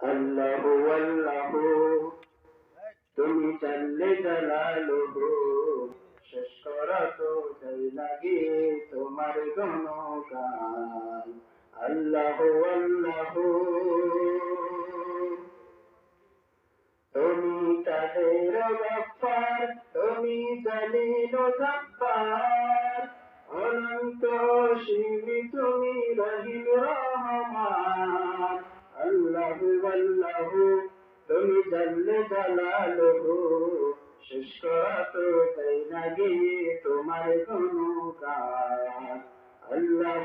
আল্লাহ আল্লাহ। তুমি চাললে জালালুহু। শেষ করা তো যাই লাগে তোমার গণগান আল্লাহ আল্লাহ। তুমি তাহের গফার, তুমি জালিল জব্বার জানলে জালালহু শেষ করা তো তাই লাগে তোমার কোনো কাজ। আল্লাহ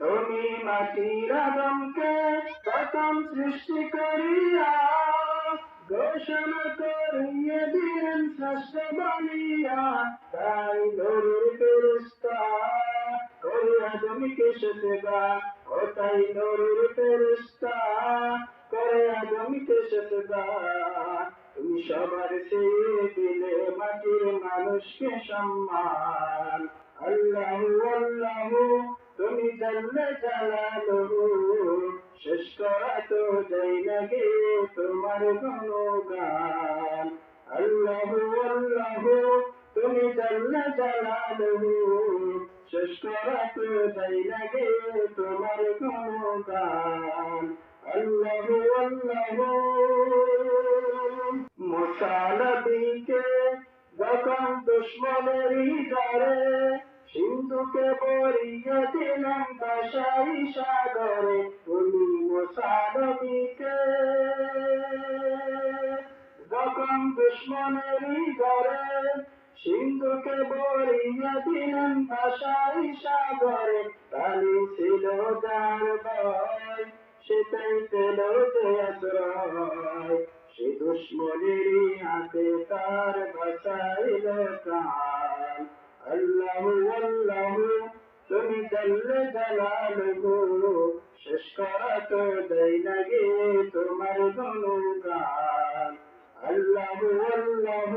তুমি মাটির আদমকে প্রথম সৃষ্টি করিয়া ঘোষণা করিয়ে দিলেন বানিয়া। সেবা ও তাই নরুর ফেরস্তা করিয়া জমিকে সেবা তুমি সবার চেয়ে দিলে মাটির মানুষকে সম্মান। আল্লাহ আল্লাহ, তুমি জানলে জালালহু। শেষ করা তো যাই লাগে তোমার গুণগান। আল্লাহ আল্লাহ, তুমি জানলে জালালহু। শেষ করা তো যাই লাগে তোমার গুণগান আল্লাহ আল্লাহ মোসালবিকে যখন দুশ্মনের ধরে সিন্ধুকে বরিয়ে দিলাম দশাই সাগরে তুমি মোসালবিকে যখন দুশ্মনের ধরে সিন্ধুকে বরিয়ে দিলাম দশাই সাগরে। কালি ছিল যার ভয়, সেটাই পেল যে আশ্রয়। সে দুশ্মনেরই হাতে তার বাঁচাইল প্রাণ। আল্লাহ আল্লাহ, তুমি জানলে জালালহু, শেষ করা তো দেয় লাগে তোমার গুণগান। আল্লাহ আল্লাহ